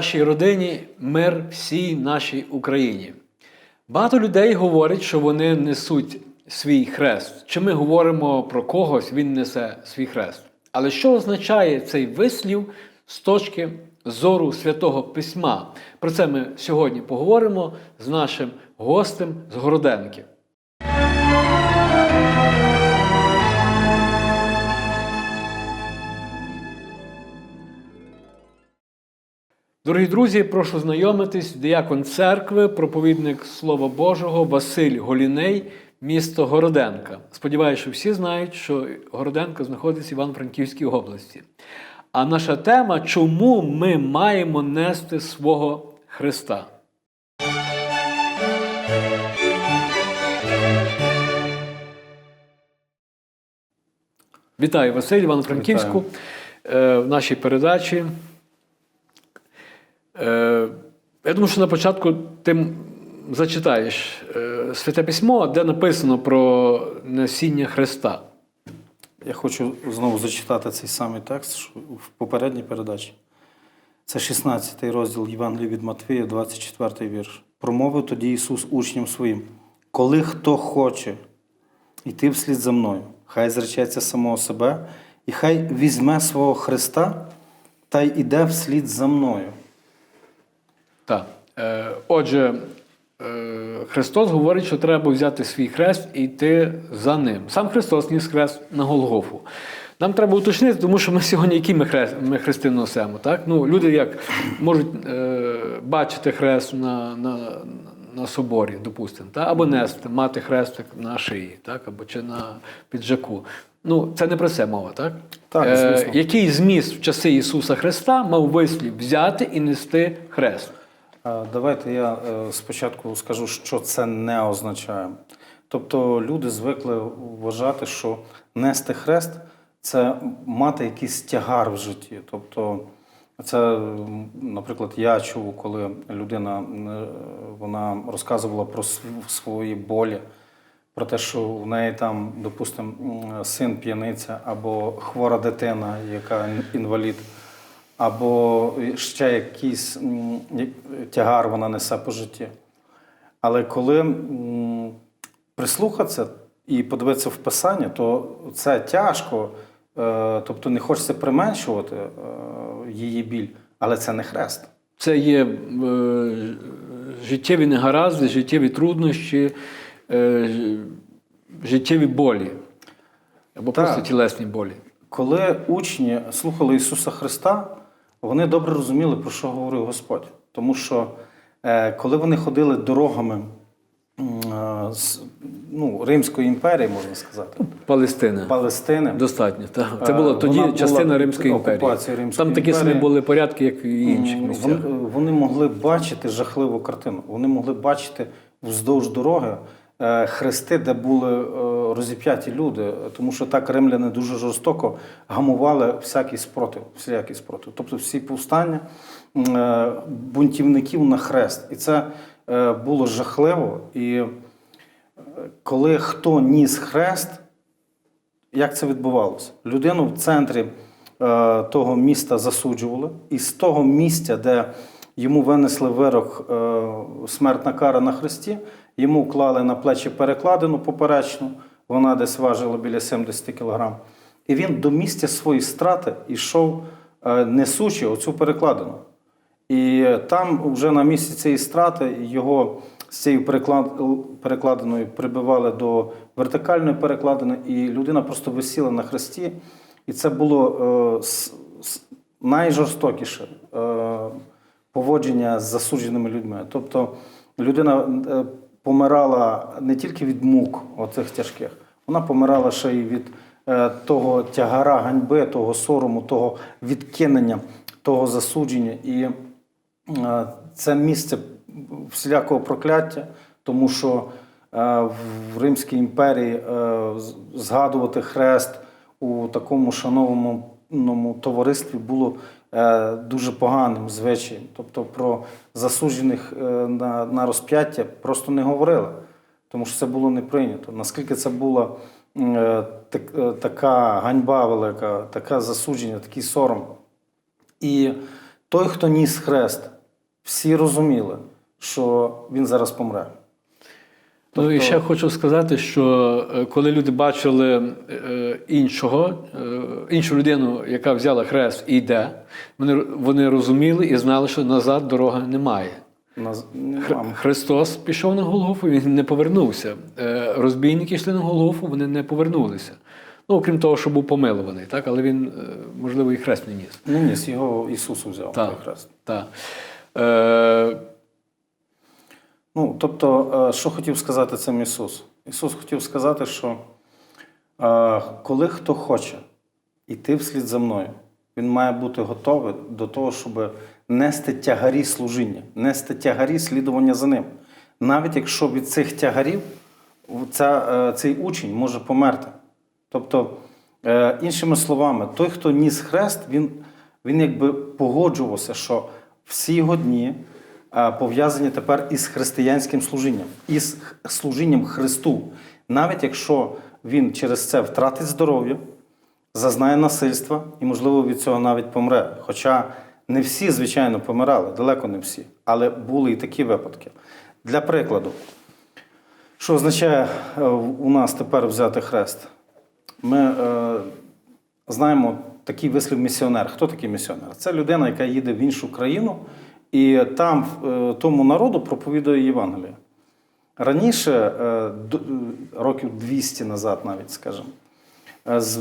вашій родині, мир всій нашій Україні. Багато людей говорять, що вони несуть свій хрест. Чи ми говоримо про когось, він несе свій хрест. Але що означає цей вислів з точки зору святого письма? Про це ми сьогодні поговоримо з нашим гостем з Городенки. Дорогі друзі, прошу знайомитись, діякон церкви, проповідник Слова Божого Василь Голіней, місто Городенка. Сподіваюся, що всі знають, що Городенка знаходиться в Івано-Франківській області. А наша тема чому ми маємо нести свого Христа? Вітаю, Василь, Івано-Франківську е, в нашій передачі. Е, Я думаю, що на початку ти зачитаєш е, Святе письмо, де написано про носіння Христа. Я хочу знову зачитати цей самий текст в попередній передачі. Це 16 розділ Євангелія від Матвія, 24 вірш. Промовив тоді Ісус учням своїм: коли хто хоче йти вслід за мною, хай зречеться самого себе, і хай візьме свого Христа та й іде вслід за мною. Так. Е, Отже, е, Христос говорить, що треба взяти свій хрест і йти за ним. Сам Христос ніс хрест на Голгофу. Нам треба уточнити, тому що ми сьогодні які ми, хрест, ми хрести носимо. Так? Ну, люди як можуть е, бачити хрест на, на, на соборі, допустимо, так? або нести, мати хрестик на шиї, так? або чи на піджаку. Ну, це не про це мова, так? Так, звісно. який зміст в часи Ісуса Христа мав вислів взяти і нести хрест? Давайте я е, спочатку скажу, що це не означає. Тобто люди звикли вважати, що нести хрест це мати якийсь тягар в житті. Тобто, це, наприклад, я чув, коли людина е, вона розказувала про свої болі, про те, що в неї там, допустимо, син п'яниця або хвора дитина, яка інвалід або ще якийсь тягар вона несе по житті. Але коли прислухатися і подивитися в Писання, то це тяжко, е, тобто не хочеться применшувати е, її біль, але це не хрест. Це є е, життєві негаразди, життєві труднощі, життєві болі або Так. просто тілесні болі. Коли учні слухали Ісуса Христа, вони добре розуміли, про що говорив Господь. Тому що е, коли вони ходили дорогами е, з ну, Римської імперії, можна сказати, Палестина. Палестини, Достатньо. Так. Це Е, була тоді вона була частина Римської імперії. Римської Там такі самі були порядки, як і в інших місцях. Вони, вони могли бачити жахливу картину. Вони могли бачити вздовж дороги хрести, де були е, розіп'яті люди, тому що так римляни дуже жорстоко гамували всякий спротив, всілякий спротив. Тобто всі повстання е, бунтівників на хрест. І це е, було жахливо. І е, коли хто ніс хрест, як це відбувалося? Людину в центрі е, того міста засуджували, і з того місця, де йому винесли вирок е, смертна кара на хресті, йому клали на плечі перекладину поперечну, вона десь важила біля 70 кг. І він до місця своєї страти йшов, е, несучи оцю перекладину. І там вже на місці цієї страти його з цією перекладиною прибивали до вертикальної перекладини, і людина просто висіла на хресті. І це було е, найжорстокіше е, поводження з засудженими людьми. Тобто людина помирала не тільки від мук оцих тяжких, вона помирала ще й від е, того тягара ганьби, того сорому, того відкинення, того засудження. І Е, це місце всілякого прокляття, тому що е, в Римській імперії згадувати хрест у такому шанованому товаристві було дуже поганим звичаєм. Тобто про засуджених е, на, на розп'яття просто не говорили, тому що це було не прийнято. Наскільки це була е, так, е, така ганьба велика, таке засудження, такий сором. І той, хто ніс хрест, всі розуміли, що він зараз помре. Ну і Тобто- ще хочу сказати, що е, коли люди бачили е, іншого, е, іншу людину, яка взяла хрест і йде, вони, вони розуміли і знали, що назад дороги немає. Наз- Хр- Христос пішов на Голгофу, він не повернувся. Розбійники йшли на Голгофу, вони не повернулися. Ну, окрім того, що був помилуваний, так? але він, можливо, і хрест не ніс. Не ніс, його Ісус взяв, Так. той хрест. Так. Е, Ну, тобто, е, що хотів сказати цим Ісус? Ісус хотів сказати, що е, коли хто хоче йти вслід за мною, він має бути готовий до того, щоб нести тягарі служіння, нести тягарі слідування за ним. Навіть якщо від цих тягарів ця, е, цей учень може померти. Тобто, іншими словами, той, хто ніс хрест, він, він якби погоджувався, що всі його дні пов'язані тепер із християнським служінням, із служінням Христу. Навіть якщо він через це втратить здоров'я, зазнає насильства і, можливо, від цього навіть помре. Хоча не всі, звичайно, помирали, далеко не всі, але були і такі випадки. Для прикладу, що означає е, у нас тепер взяти хрест? Ми е, знаємо такий вислів місіонер. Хто такий місіонер? Це людина, яка їде в іншу країну і там е, тому народу проповідує Євангеліє. Раніше, е, е, років 200 назад, навіть скажімо, з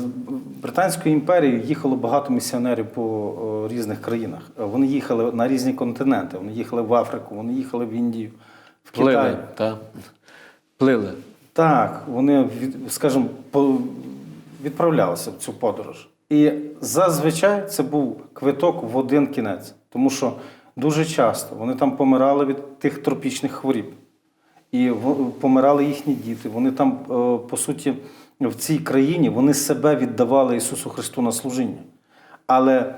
Британської імперії їхало багато місіонерів по різних країнах. Вони їхали на різні континенти. Вони їхали в Африку, вони їхали в Індію, в Китай. плили, так. Плили. Так, вони, скажімо, відправлялися в цю подорож. І зазвичай це був квиток в один кінець, тому що дуже часто вони там помирали від тих тропічних хворіб. І помирали їхні діти. Вони там, е, по суті, в цій країні вони себе віддавали Ісусу Христу на служіння. Але,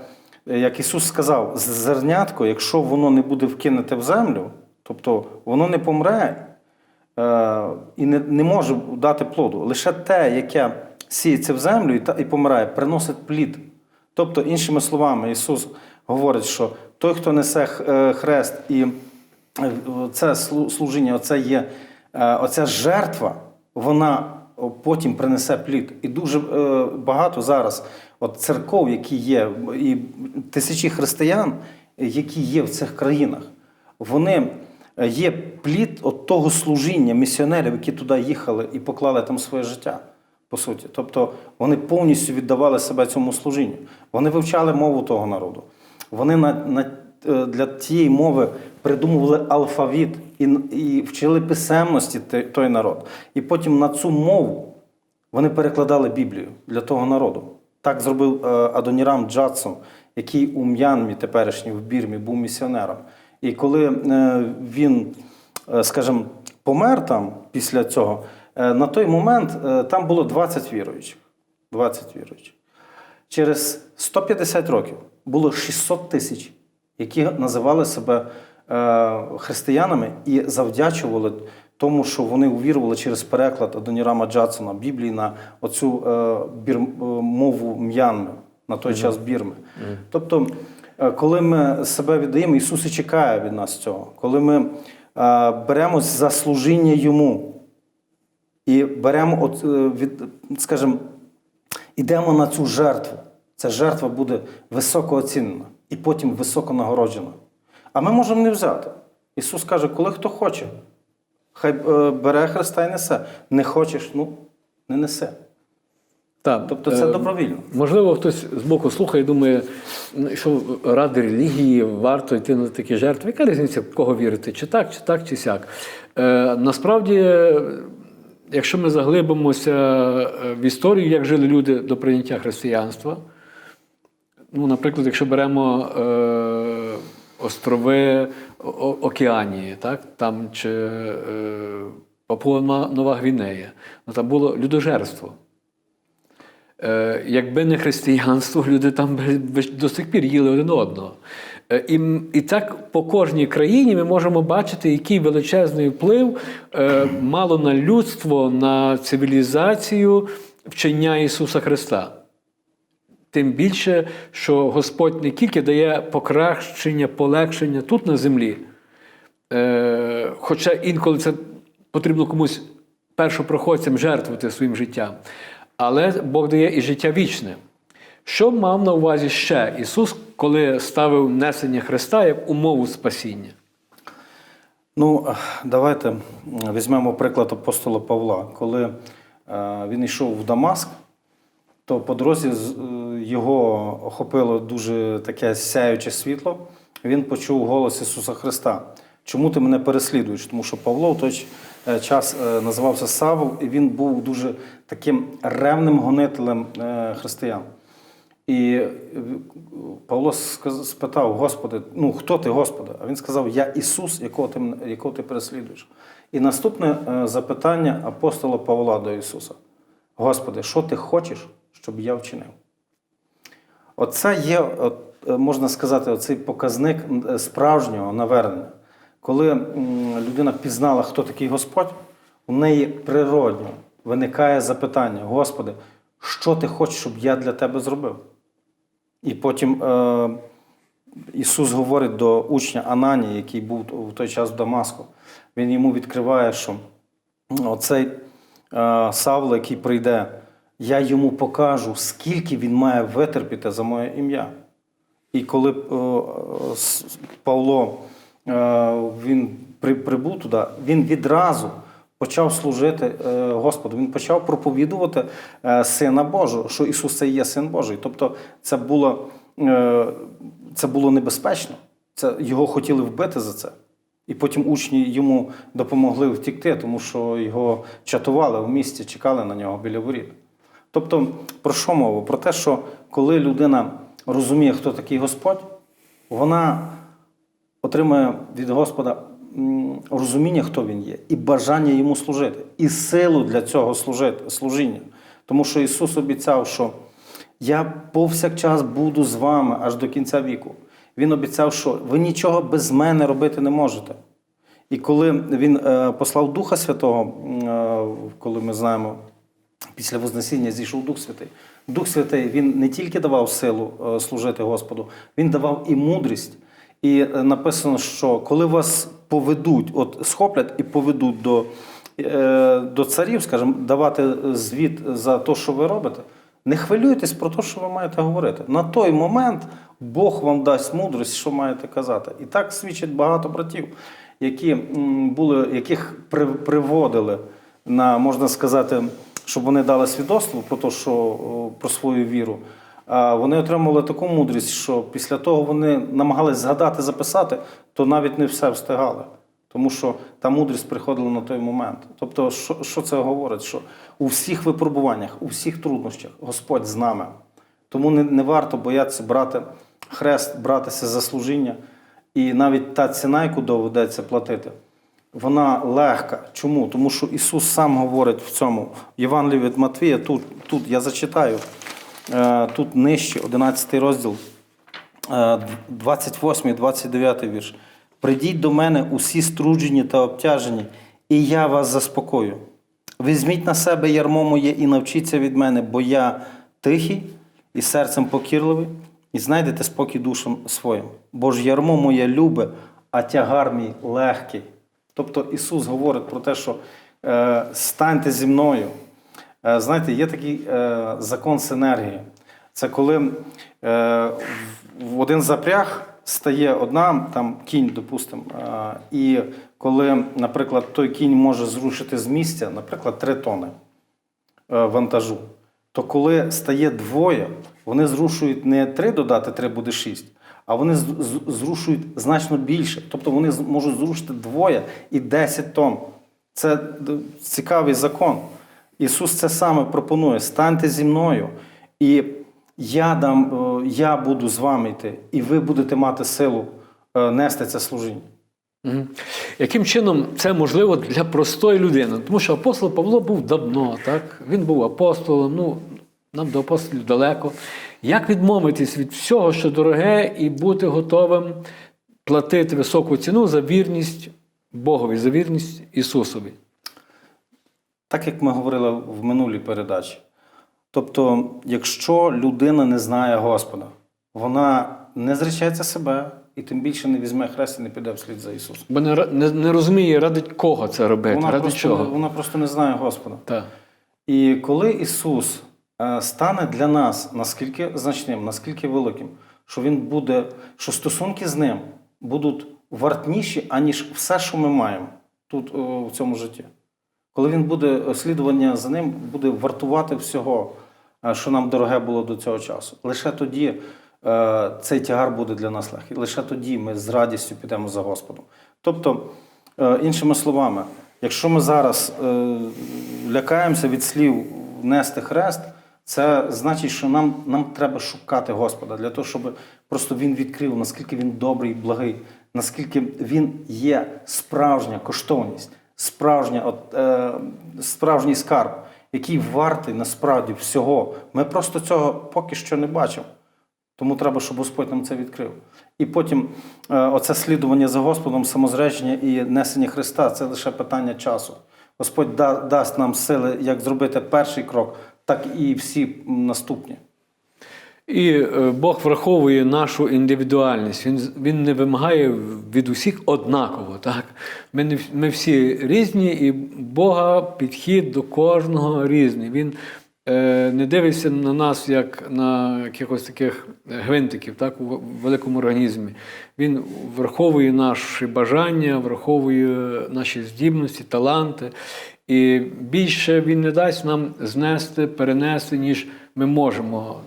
е, як Ісус сказав, зернятко, якщо воно не буде вкинуте в землю, тобто воно не помре е, і не, може дати плоду. Лише те, яке сіється в землю і помирає, приносить плід. Тобто, іншими словами, Ісус говорить, що той, хто несе е, хрест і е, це служіння, оце є е, оця жертва, вона потім принесе плід. І дуже багато зараз от церков, які є, і тисячі християн, які є в цих країнах, вони є плід от того служіння місіонерів, які туди їхали і поклали там своє життя. По суті, тобто вони повністю віддавали себе цьому служінню. Вони вивчали мову того народу. Вони на, на, е, для тієї мови придумували алфавіт і, і вчили писемності той народ. І потім на цю мову вони перекладали Біблію для того народу. Так зробив е, Адонірам Джадсон, який у М'янмі теперішній в Бірмі був місіонером. І коли е, він, скажімо, помер там після цього, на той момент там було 20 віруючих. 20 віруючих. Через 150 років було 600 тисяч, які називали себе е, християнами і завдячували тому, що вони увірували через переклад Адонірама Джадсона Біблії на оцю е, бір, е, мову м'янми на той час Бірми. Тобто, е, коли ми себе віддаємо, Ісус і чекає від нас цього. Коли ми беремось за служіння Йому і беремо, от, від, скажімо, Ідемо на цю жертву. Ця жертва буде високо оцінена і потім високо нагороджена. А ми можемо не взяти. Ісус каже, коли хто хоче, хай е, бере Христа і несе. Не хочеш, ну не несе. Так, Тобто це е, добровільно. Можливо, хтось з боку слухає і думає, що ради релігії варто йти на такі жертви. Яка різниця, в кого вірити? Чи так, чи так, чи сяк? Е, насправді, якщо ми заглибимося е, в історію, як жили люди до прийняття християнства, ну, наприклад, якщо беремо е, острови Океанії, так? там чи е, Папуа Нова Гвінея, ну, там було людожерство. Е, якби не християнство, люди там до сих пір їли один одного. Е, І, і так по кожній країні ми можемо бачити, який величезний вплив е, мало на людство, на цивілізацію вчення Ісуса Христа. тим більше, що Господь не тільки дає покращення, полегшення тут на землі, е, хоча інколи це потрібно комусь першопроходцям жертвувати своїм життям, але Бог дає і життя вічне. Що мав на увазі ще Ісус, коли ставив несення Христа як умову спасіння? Ну, давайте візьмемо приклад апостола Павла. Коли е, він йшов в Дамаск, то по дорозі е, його охопило дуже таке сяюче світло. Він почув голос Ісуса Христа. Чому ти мене переслідуєш? Тому що Павло в той е, час називався Савл, і він був дуже таким ревним гонителем християн. І е, Павло спитав, Господи, ну хто ти, Господи? А він сказав: Я Ісус, якого ти, якого ти переслідуєш. І наступне е, запитання апостола Павла до Ісуса: Господи, що ти хочеш, щоб я вчинив? Оце є, е, можна сказати, оцей показник справжнього навернення. Коли людина пізнала, хто такий Господь, у неї природньо виникає запитання: Господи, що ти хочеш, щоб я для тебе зробив? І потім е, Ісус говорить до учня Анані, який був в той час в Дамаску. Він йому відкриває, що оцей е, Савло, який прийде, я йому покажу, скільки він має витерпіти за моє ім'я. І коли е, Павло е, він при, прибув туди, він відразу почав служити е, Господу. Він почав проповідувати е, Сина Божого, що Ісус це є Син Божий. Тобто це було, е, це було небезпечно. Це, його хотіли вбити за це. І потім учні йому допомогли втікти, тому що його чатували в місті, чекали на нього біля воріт. Тобто, про що мова? Про те, що коли людина розуміє, хто такий Господь, вона отримує від Господа розуміння, хто він є, і бажання йому служити, і силу для цього служити, служіння. Тому що Ісус обіцяв, що я повсякчас буду з вами аж до кінця віку. Він обіцяв, що ви нічого без мене робити не можете. І коли він е, послав Духа Святого, е, коли ми знаємо, після Вознесіння зійшов Дух Святий. Дух Святий він не тільки давав силу е, служити Господу, він давав і мудрість. І написано, що коли вас поведуть, от схоплять і поведуть до, е, до царів, скажімо, давати звіт за те, що ви робите, не хвилюйтесь про те, що ви маєте говорити. На той момент Бог вам дасть мудрість, що маєте казати. І так свідчить багато братів, які були, яких при- приводили на, можна сказати, щоб вони дали свідоцтво про те, що про свою віру. Вони отримали таку мудрість, що після того вони намагались згадати, записати, то навіть не все встигали. Тому що та мудрість приходила на той момент. Тобто, що, що це говорить? Що у всіх випробуваннях, у всіх труднощах Господь з нами. Тому не, не варто боятися брати хрест, братися за служіння. І навіть та ціна, яку доведеться платити, вона легка. Чому? Тому що Ісус сам говорить в цьому. В Євангелії від Матвія, тут, тут я зачитаю, тут нижче, 11 розділ, е, 28 29 вірш. Придіть до мене усі струджені та обтяжені, і я вас заспокою. Візьміть на себе ярмо моє і навчіться від мене, бо я тихий і серцем покірливий, і знайдете спокій душам своїм. Бо ж ярмо моє любе, а тягар мій легкий. Тобто Ісус говорить про те, що е, станьте зі мною. Е, знаєте, є такий е, закон синергії. Це коли е, в- один запряг стає одна там кінь, допустимо, і коли, наприклад, той кінь може зрушити з місця, наприклад, 3 тони вантажу, то коли стає двоє, вони зрушують не 3 додати 3 буде 6, а вони зрушують значно більше. Тобто вони можуть зрушити двоє і 10 тонн. Це цікавий закон. Ісус це саме пропонує: станьте зі мною, і я, дам, е, я буду з вами йти, і ви будете мати силу е, нести це служіння. Яким чином це можливо для простої людини? Тому що апостол Павло був давно, так? Він був апостолом, ну, нам до апостолів далеко. Як відмовитись від всього, що дороге, і бути готовим платити високу ціну за вірність Богові, за вірність Ісусові? Так як ми говорили в минулій передачі, Тобто, якщо людина не знає Господа, вона не зречеться себе і тим більше не візьме хрест і не піде вслід за Ісусом. Бо не, не, не розуміє, ради кого це робити, Вона ради просто, чого. не, вона просто не знає Господа. Так. І коли Ісус е, стане для нас наскільки значним, наскільки великим, що Він буде, що стосунки з ним будуть вартніші, аніж все, що ми маємо тут о, в цьому житті. Коли він буде е, слідування за ним, буде вартувати всього, е, що нам дороге було до цього часу. Лише тоді е, цей тягар буде для нас легкий. Лише тоді ми з радістю підемо за Господом. Тобто, іншими словами, якщо ми зараз лякаємося від слів нести хрест, це значить, що нам, нам треба шукати Господа для того, щоб просто Він відкрив, наскільки він добрий, благий, наскільки він є справжня коштовність, справжня, от, е, справжній скарб, який вартий насправді всього. Ми просто цього поки що не бачимо. Тому треба, щоб Господь нам це відкрив. І потім е, оце слідування за Господом, самозречення і несення Христа це лише питання часу. Господь да, дасть нам сили, як зробити перший крок, так і всі наступні. І е, Бог враховує нашу індивідуальність. Він, він не вимагає від усіх однаково. Так? Ми, не, ми всі різні, і Бога підхід до кожного різний. Він е, не дивиться на нас як на якихось таких гвинтиків так, у великому організмі. Він враховує наші бажання, враховує наші здібності, таланти. І більше він не дасть нам знести, перенести, ніж ми можемо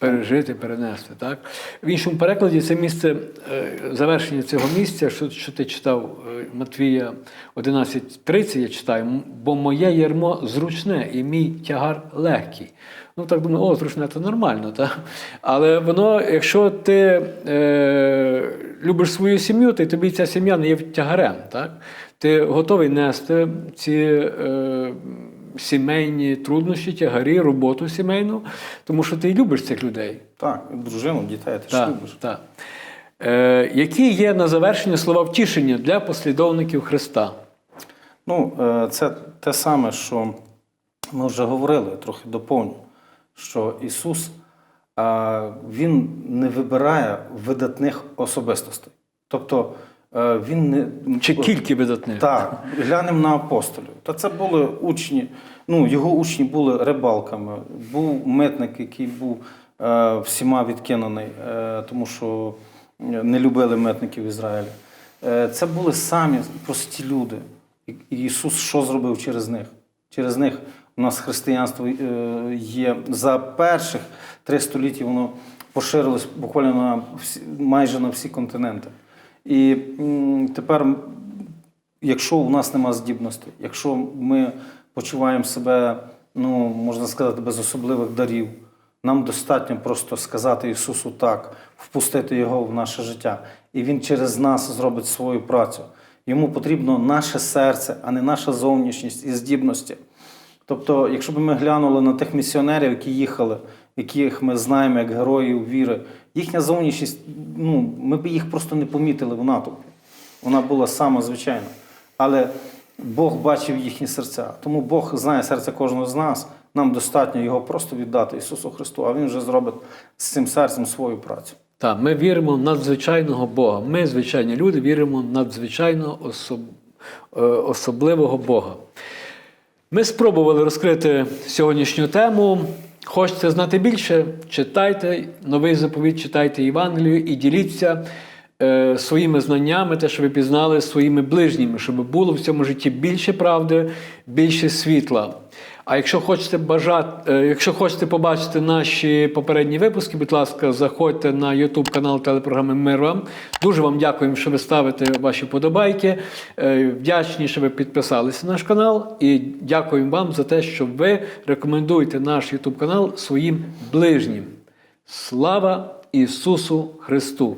пережити, перенести. Так? В іншому перекладі це місце е, завершення цього місця, що, що ти читав е, Матвія 11.30, я читаю, бо моє ярмо зручне і мій тягар легкий. Ну так думаю, о, зручне це нормально, так? Але воно, якщо ти е, любиш свою сім'ю, то тобі ця сім'я не є тягарем. Так? Ти готовий нести ці е, сімейні труднощі, тягарі, роботу сімейну, тому що ти любиш цих людей. Так, дружину, дітей ти ж любиш. так. Е, які є на завершення слова втішення для послідовників Христа? Ну, е, це те саме, що ми вже говорили, трохи доповню, що Ісус е, Він не вибирає видатних особистостей. Тобто Він не Чи кілька видатних? Так, глянемо на апостолів. Та це були учні, ну, його учні були рибалками. Був митник, який був е, всіма відкинений, е, тому що не любили митників Ізраїля. Е, це були самі прості люди. І і Ісус що зробив через них? Через них у нас християнство е, є за перших три століття, воно поширилось буквально на всі, майже на всі континенти. І тепер якщо у нас нема здібностей, якщо ми почуваємо себе, ну можна сказати, без особливих дарів, нам достатньо просто сказати Ісусу так, впустити Його в наше життя, і Він через нас зробить свою працю. Йому потрібно наше серце, а не наша зовнішність і здібності. Тобто, якщо б ми глянули на тих місіонерів, які їхали, яких ми знаємо як героїв віри, їхня зовнішність, ну, ми б їх просто не помітили в натовпі. Вона була сама звичайна. Але Бог бачив їхні серця. Тому Бог знає серце кожного з нас. Нам достатньо його просто віддати Ісусу Христу, а Він вже зробить з цим серцем свою працю. Так, ми віримо в надзвичайного Бога. Ми, звичайні люди, віримо в надзвичайно особ... е, особливого Бога. Ми спробували розкрити сьогоднішню тему. Хочете знати більше? Читайте новий заповідь, читайте Євангелію і діліться е, своїми знаннями, те, що ви пізнали своїми ближніми, щоб було в цьому житті більше правди, більше світла. А якщо хочете бажати, е, якщо хочете побачити наші попередні випуски, будь ласка, заходьте на YouTube канал телепрограми Мир вам. Дуже вам дякуємо, що ви ставите ваші подобайки. Е, Вдячні, що ви підписалися на наш канал. І дякуємо вам за те, що ви рекомендуєте наш YouTube канал своїм ближнім. Слава Ісусу Христу!